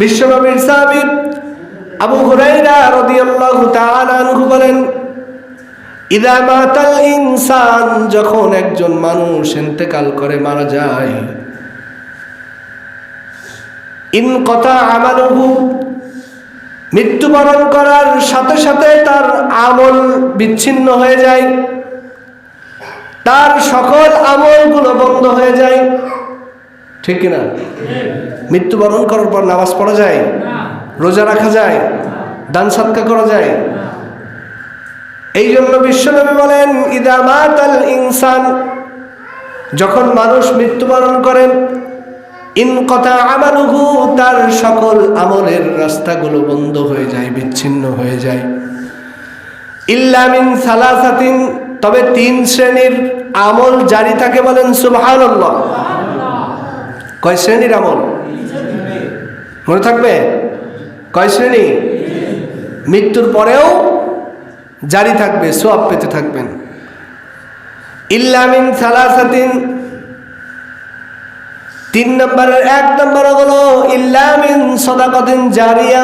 বিশ্বনবীর সাহাবী আবু হুরাইরা রাদিয়াল্লাহু তাআলা আনহু বলেন, ইদা মাতাল ইনসান, যখন একজন মানুষ ইন্তেকাল করে মারা যায়, ইন কথা আমালুহু, মৃত্যুবরণ করার সাথে সাথে তার আমল বিচ্ছিন্ন হয়ে যায়, তার সকল আমলগুলো বন্ধ হয়ে যায়। ঠিক কিনা? মৃত্যুবরণ করার পর নামাজ পড়া যায়? রোজা রাখা যায়? দান সৎকা করা যায়? এই জন্য বিশ্বনবী বলেন ইদামাত আল ইনসান। যখন মানুষ মৃত্যুবরণ করেন, ইন কথা আমালুহু, তার সকল আমলের রাস্তাগুলো বন্ধ হয়ে যায়, বিচ্ছিন্ন হয়ে যায়। ইল্লামিন সালাসাতিন, তবে তিন শ্রেণির আমল জারি থাকে বলেন, সুবহানাল্লাহ। কয় শ্রেণির আমল? মনে থাকবে? কয় শ্রেণি? মৃত্যুর পরেও জারি থাকবে, সোয়াব পেতে থাকবেন। ইল্লামিন সালাসাতিন। তিন নম্বরের এক নম্বর হলো ইল্লামিন সদাকদিন জারিয়া।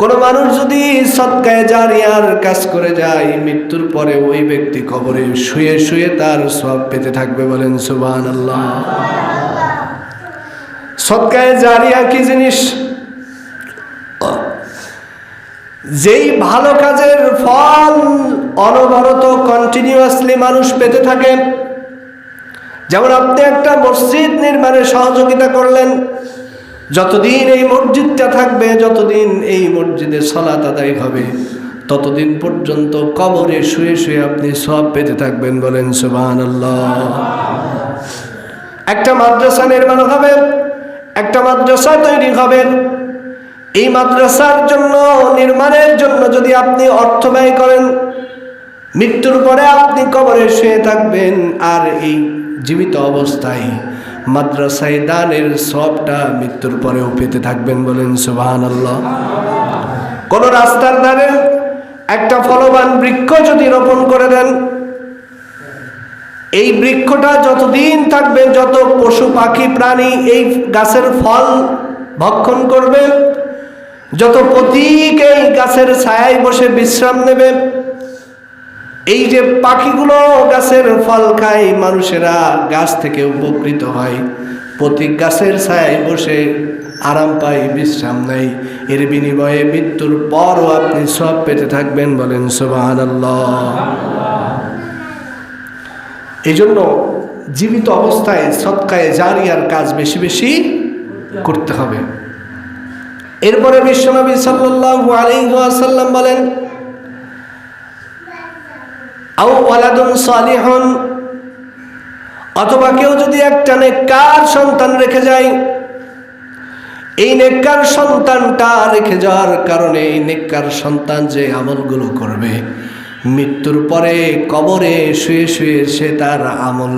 কোন মানুষ যদি সৎকায় জারিয়ার কাজ করে যায়, মৃত্যুর পরে ওই ব্যক্তি কবরে শুয়ে শুয়ে তার সব পেতে থাকবে বলেন সুবান আল্লাহ সৎকায় জারিয়া কি জিনিস? যেই ভালো কাজের ফল অনবরত কন্টিনিউয়াসলি মানুষ পেতে থাকে, যেমন আপনি একটা মসজিদ নির্মাণে সহযোগিতা করলেন যতদিন এই মসজিদটা থাকবে, যতদিন এই মসজিদে সলাত আদায় হবে, ততদিন পর্যন্ত কবরে শুয়ে শুয়ে আপনি সব পেতে থাকবেন বলেন সুবাহ একটা মাদ্রাসা নির্মাণ হবে, একটা মাদ্রাসা তৈরি হবে। এই মাদ্রাসার জন্য, নির্মাণের জন্য যদি আপনি অর্থ ব্যয় করেন, মৃত্যুর পরে আপনি কবরে শুয়ে থাকবেন, আর এই জীবিত অবস্থায় মাদ্রাসায় দানের সবটা মৃত্যুর পরেও পেতে থাকবেন বলেন সুবাহান আল্লাহ কোন রাস্তার ধারে একটা ফলবান বৃক্ষ যদি রোপণ করে দেন, এই বৃক্ষটা যতদিন থাকবে, যত পশু, পাখি, প্রাণী এই গাছের ফল ভক্ষণ করবে, যত প্রতীক এই গাছের ছায়ায় বসে বিশ্রাম নেবে এই যে পাখিগুলো গাছের ফল খায়, মানুষেরা গাছ থেকে উপকৃত হয়। প্রতি গাছের ছায় বসে আরাম পায়, বিশ্রাম নেয়। এর বিনিময়ে মৃত্যুর পরও আপনি সব পেতে থাকবেন বলেন সোবাহান এই জন্য জীবিত অবস্থায় সৎকায়, জারিয়ার কাজ বেশি বেশি করতে হবে। এরপরে বিশ্বনবী সাল্লাল্লাহু আলাইহি ওয়াসাল্লাম বলেন আও ওয়ালাদুন সালিহুন, অথবা কেউ যদি একটা নেককার সন্তান রেখে যায়, এই নেককার সন্তানটা রেখে যাওয়ার কারণে এই নেককার সন্তান যে আমলগুলো করবে, মৃত্যুর পরে কবরে শুয়ে শুয়ে সে তার আমল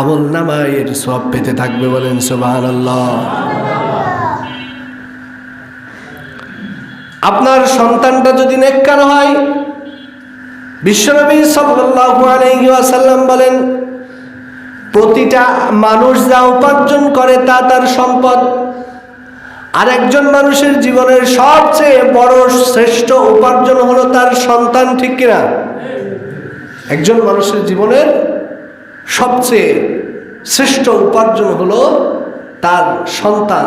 আমল নামায়ের সব পেতে থাকবে বলেন সুবাহ আপনার সন্তানটা যদি নেককার হয় বিশ্বনবী সাল্লাল্লাহু আলাইহি ওয়াসাল্লাম বলেন, প্রতিটা মানুষ যা উপার্জন করে তা তার সম্পদ। আর একজন মানুষের জীবনের সবচেয়ে বড় শ্রেষ্ঠ উপার্জন হলো তার সন্তান, ঠিক কিনা? একজন মানুষের জীবনের সবচেয়ে শ্রেষ্ঠ উপার্জন হলো তার সন্তান।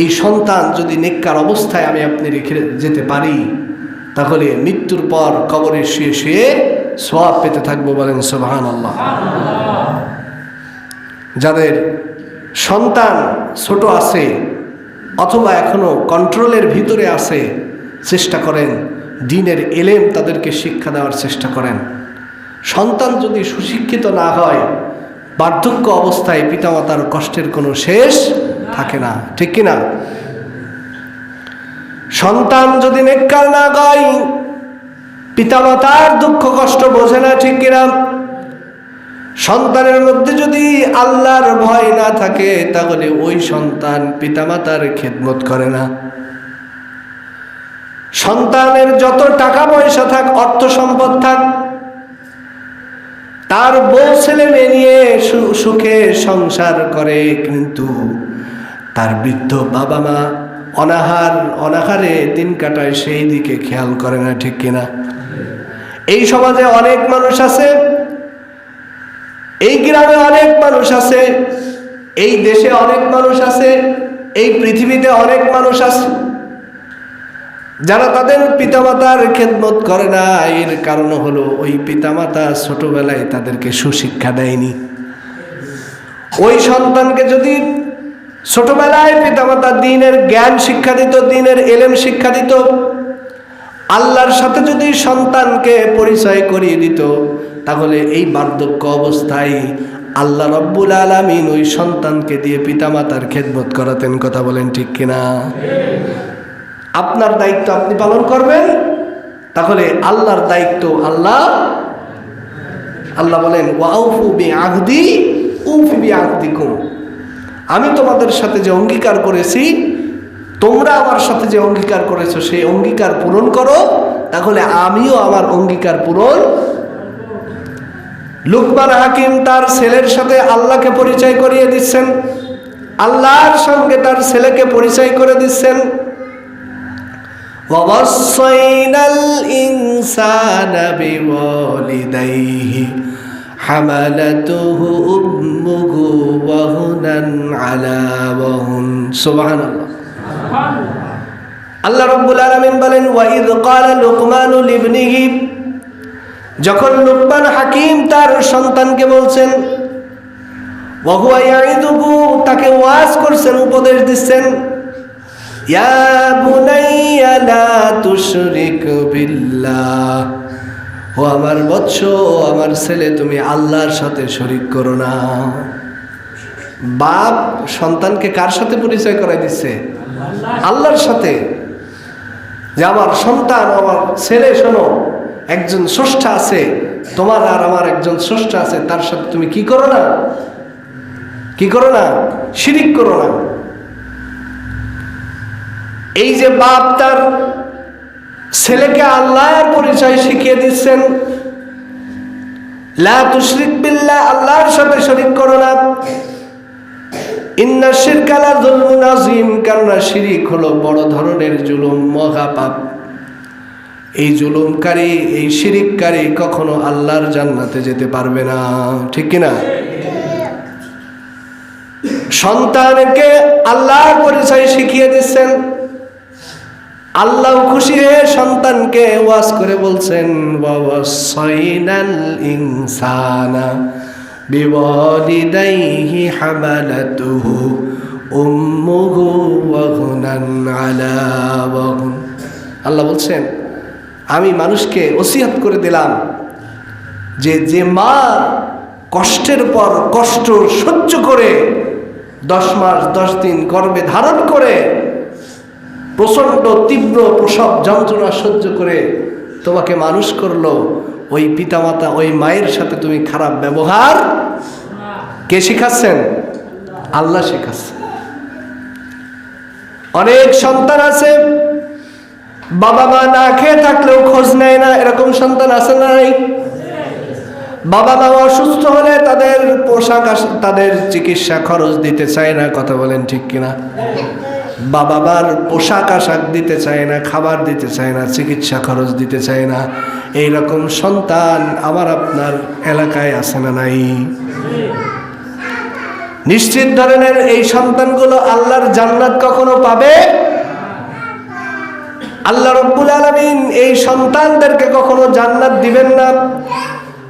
এই সন্তান যদি নেককার অবস্থায় আমি আপনি রেখে যেতে পারি তাহলে মৃত্যুর পর কবরে শুয়ে শুয়ে সোয়াব পেতে থাকব বলেন সোহান আল্লাহ যাদের সন্তান ছোট আছে অথবা এখনও কন্ট্রোলের ভিতরে আছে, চেষ্টা করেন, দিনের এলেম তাদেরকে শিক্ষা দেওয়ার চেষ্টা করেন। সন্তান যদি সুশিক্ষিত না হয়, বার্ধক্য অবস্থায় পিতামাতার কষ্টের কোনো শেষ থাকে না। ঠিক কিনা? সন্তান যদি নেককার না গায় পিতামাতার দুঃখ কষ্ট বোঝে না, ঠিক কিনা? সন্তানের মধ্যে যদি আল্লাহর ভয় না থাকে, তাহলে ওই সন্তান পিতামাতার খেদমত করে না। সন্তানের যত টাকা পয়সা থাক, অর্থ সম্পদ থাক, তার বউ ছেলে মেয়ে নিয়ে সুখে সংসার করে, কিন্তু তার বৃদ্ধ বাবা মা অনাহার, অনাহারে দিন কাটায় সেই দিকে খেয়াল করে না, ঠিক কিনা? এই সমাজে অনেক মানুষ আছে, এই গ্রামে অনেক মানুষ আছে, এই দেশে অনেক মানুষ আছে, এই পৃথিবীতে অনেক মানুষ আছে, যারা তাদের পিতামাতার খেদমত করে না। এর কারণ হলো ওই পিতামাতা ছোটবেলায় তাদেরকে সুশিক্ষা দেয়নি। ওই সন্তানকে যদি ছোটবেলায় পিতামাতা দিনের জ্ঞান শিক্ষা দিত, দিনের এলেম শিক্ষা দিত। আল্লাহর সাথে যদি সন্তানকে পরিচয় করিয়ে দিত, তাহলে এই বার্ধক্য অবস্থায় আল্লাহ রব্বুল আলমিন ওই সন্তানকে দিয়ে পিতামাতার খেদমত করাতেন, কথা বলেন ঠিক কিনা? আপনার দায়িত্ব আপনি পালন করবেন, তাহলে আল্লাহর দায়িত্ব আল্লাহ। আল্লাহ বলেন ওয়াউফু বি আহদি উফি বি আহদিকুম আমি তোমাদের সাথে যে অঙ্গীকার করেছি, তোমরা আমার সাথে যে অঙ্গীকার করেছ, সেই অঙ্গীকার পূরণ করো, তাহলে আমিও আমার অঙ্গীকার পূরণ লুকমান হাকিম তার ছেলের সাথে আল্লাহকে পরিচয় করিয়ে দিচ্ছেন। আল্লাহর সঙ্গে তার ছেলেকে পরিচয় করে দিচ্ছেন। অবশ্যই ইনসান বিবলিদাইহি হামালাতুহু উম্মুহু ওয়াহুনান আলা ওয়াহুন। সুবহানাল্লাহ। আল্লাহ রাব্বুল আলামিন বলেন ওয়াইদ ক্বালা লুকমানু লিবনিহি, যখন লুকমান হাকিম তার সন্তানকে বলছেন ওয়াহুয়া ইয়াইদুহু তাকে ওয়াজ করছেন, উপদেশ দিচ্ছেন, ইয়া বুনাইয়া লা তুশরিক বিল্লাহ। ও আমার বৎস আমার ছেলে, তুমি আল্লাহর সাথে শরিক করো না। বাপ সন্তানকে কার সাথে পরিচয় করাই দিচ্ছে আল্লাহর সাথে। যে আমার সন্তান, আমার ছেলে, শোনো, একজন স্রষ্টা আছে, তোমার আর আমার একজন স্রষ্টা আছে, তার সাথে তুমি কি করো না? কি করো না? শিরিক করো না। এই যে বাপ তার ছেলেকে আল্লাহর পরিচয় শিখিয়ে দিচ্ছেন। লা তুশরিক বিল্লাহ, আল্লাহর সাথে শরিক করো না। ইন্না শিরকালা যুলমুন আযীম, কেননা শিরিক হলো বড় ধরনের জুলুম মহা পাপ এই জুলুমকারী, এই শিরিককারী কখনো আল্লাহর জান্নাতে যেতে পারবে না, ঠিক কিনা? সন্তানকে আল্লাহর পরিচয় শিখিয়ে দিচ্ছেন। আল্লাহ খুশি হয়ে সন্তানকে ওয়াজ করে বলছেন ইনসানা বিওয়ালিদাইহি হামালাতুহু উম্মুহু ওয়াহুনান আলা ওয়াহুন আল্লাহ বলছেন, আমি মানুষকে ওসিয়াত করে দিলাম যে যে মা কষ্টের পর কষ্ট সহ্য করে দশ মাস, দশ দিন গর্ভে ধারণ করে প্রচণ্ড তীব্র প্রসব যন্ত্রণা সহ্য করে তোমাকে মানুষ করল। ওই পিতামাতা, ওই মায়ের সাথে তুমি খারাপ ব্যবহার? কে শিখাচ্ছেন? আল্লাহ শেখাচ্ছেন। অনেক সন্তান আছে, বাবা মা না খেয়ে থাকলেও খোঁজ নেয় না, এরকম সন্তান আছে না নাই? বাবা মা অসুস্থ হলে তাদের পোশাক তাদের চিকিৎসা খরচ দিতে চায় না, কথা বলেন ঠিক কিনা? বাবা মার পোশাক আশাক দিতে চায় না, খাবার দিতে চায় না, চিকিৎসা খরচ দিতে চায় না। এই রকম সন্তান আমার আপনার এলাকায় আছে না নাই? নিশ্চিত ধরনের এই সন্তানগুলো আল্লাহর জান্নাত কখনো পাবে? আল্লাহ রব্বুল আলমিন এই সন্তানদেরকে কখনো জান্নাত দিবেন না?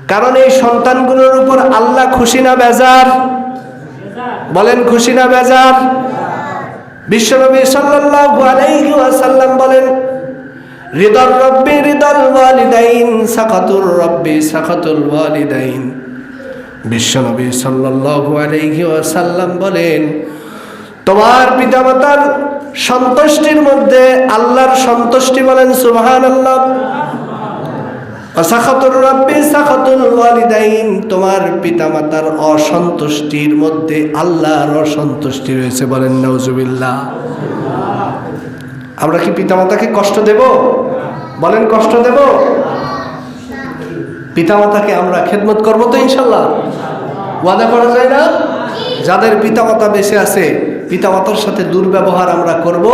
কারণ এই সন্তানগুলোর উপর আল্লাহ খুশি না বেজার? বলেন খুশি না বেজার? বিশ্বনবী সাল্লাল্লাহু আলাইহি ওয়াসাল্লাম বলেন, রিদর রব্বি রিদল ওয়ালিদাইন, সাকাতুর রব্বি সাকাতুল ওয়ালিদাইন। বিশ্বনবী সাল্লাল্লাহু আলাইহি ওয়াসাল্লাম বলেন, তোমার পিতামাতার সন্তুষ্টির মধ্যে আল্লাহর সন্তুষ্টি বলেন সুবহানাল্লাহ সাখাতুর রব্বি সাখাতুল ওয়ালিদাইন তোমার পিতামাতার অসন্তুষ্টির মধ্যে আল্লাহর অসন্তুষ্টি রয়েছে বলেন, নাউজুবিল্লাহ। আমরা কি পিতামাতাকে কষ্ট দেব? বলেন, কষ্ট দেব? পিতামাতাকে আমরা খেদমত করব তো ইনশাল্লাহ। ওয়াদা করা যায় না? যাদের পিতামাতা বেঁচে আছে, পিতামাতার সাথে দুর্ব্যবহার আমরা করব।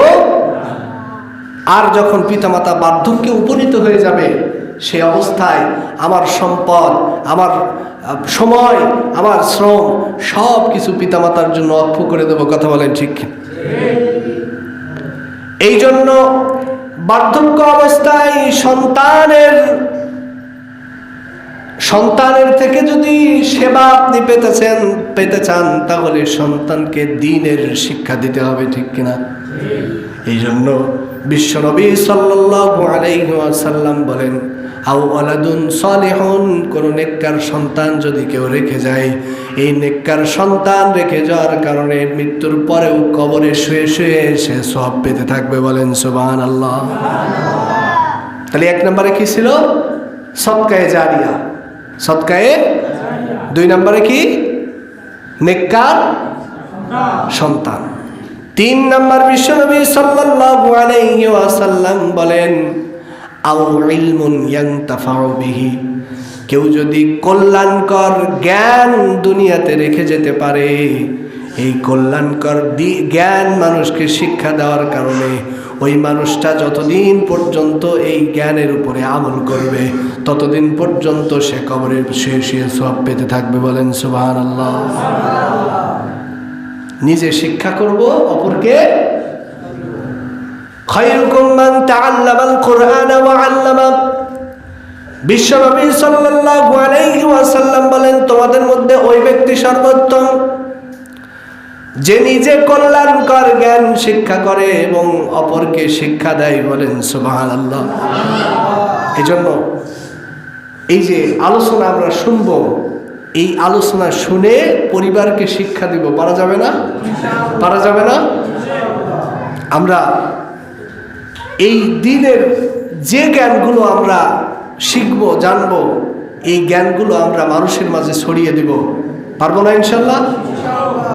আর যখন পিতামাতা বার্ধক্যে উপনীত হয়ে যাবে সে অবস্থায় আমার সম্পদ, আমার সময়, আমার শ্রম সব কিছু পিতামাতার জন্য অর্থ করে দেবো, কথা বলেন ঠিক এই জন্য বার্ধক্য অবস্থায় সন্তানের সন্তানের থেকে যদি সেবা আপনি পেতেছেন, পেতে চান, তাহলে সন্তানকে দিনের শিক্ষা দিতে হবে, ঠিক কিনা? এই জন্য বিশ্বনবী ওয়াসাল্লাম বলেন, আও ওয়ালাদুন সালিহুন, কোন নেককার সন্তান যদি কেউ রেখে যায়, এই নেককার সন্তান রেখে যাওয়ার কারণে মৃত্যুর পরেও কবরে শুয়ে শুয়ে সে সব পেতে থাকবে বলেন, সুবহানাল্লাহ। তাহলে এক নম্বরে কি ছিল? সৎকায়ে জারিয়া। সৎকায়ে দুই নম্বরে কি? নেককার সন্তান। তিন নম্বর বিশ্বনবী সাল্লাল্লাহু আলাইহি ওয়াসাল্লাম বলেন, আও ইলমুন ইয়ানতাফাউ বিহি। কেউ যদি কল্যাণকর জ্ঞান দুনিয়াতে রেখে যেতে পারে, এই কল্যাণকর জ্ঞান মানুষকে শিক্ষা দেওয়ার কারণে ওই মানুষটা যতদিন পর্যন্ত এই জ্ঞানের উপরে আমল করবে, ততদিন পর্যন্ত সে কবরের শুয়ে সব পেতে থাকবে বলেন সুবহানাল্লাহ। নিজে শিক্ষা করব, অপরকে বিশ্বনবী সাল্লাল্লাহু আলাইহি ওয়াসাল্লাম বলেন, তোমাদের মধ্যে ওই ব্যক্তি সর্বোত্তম, যে নিজে কল্যাণকর জ্ঞান শিক্ষা করে এবং অপরকে শিক্ষা দেয়, বলেন সুবহানাল্লাহ। এই জন্য এই যে আলোচনা আমরা শুনব এই আলোচনা শুনে পরিবারকে শিক্ষা দিব, পারা যাবে না? পারা যাবে না? আমরা এই দিনের যে জ্ঞানগুলো আমরা শিখব, জানব, এই জ্ঞানগুলো আমরা মানুষের মাঝে ছড়িয়ে দেব। পারব না ইনশাল্লাহ?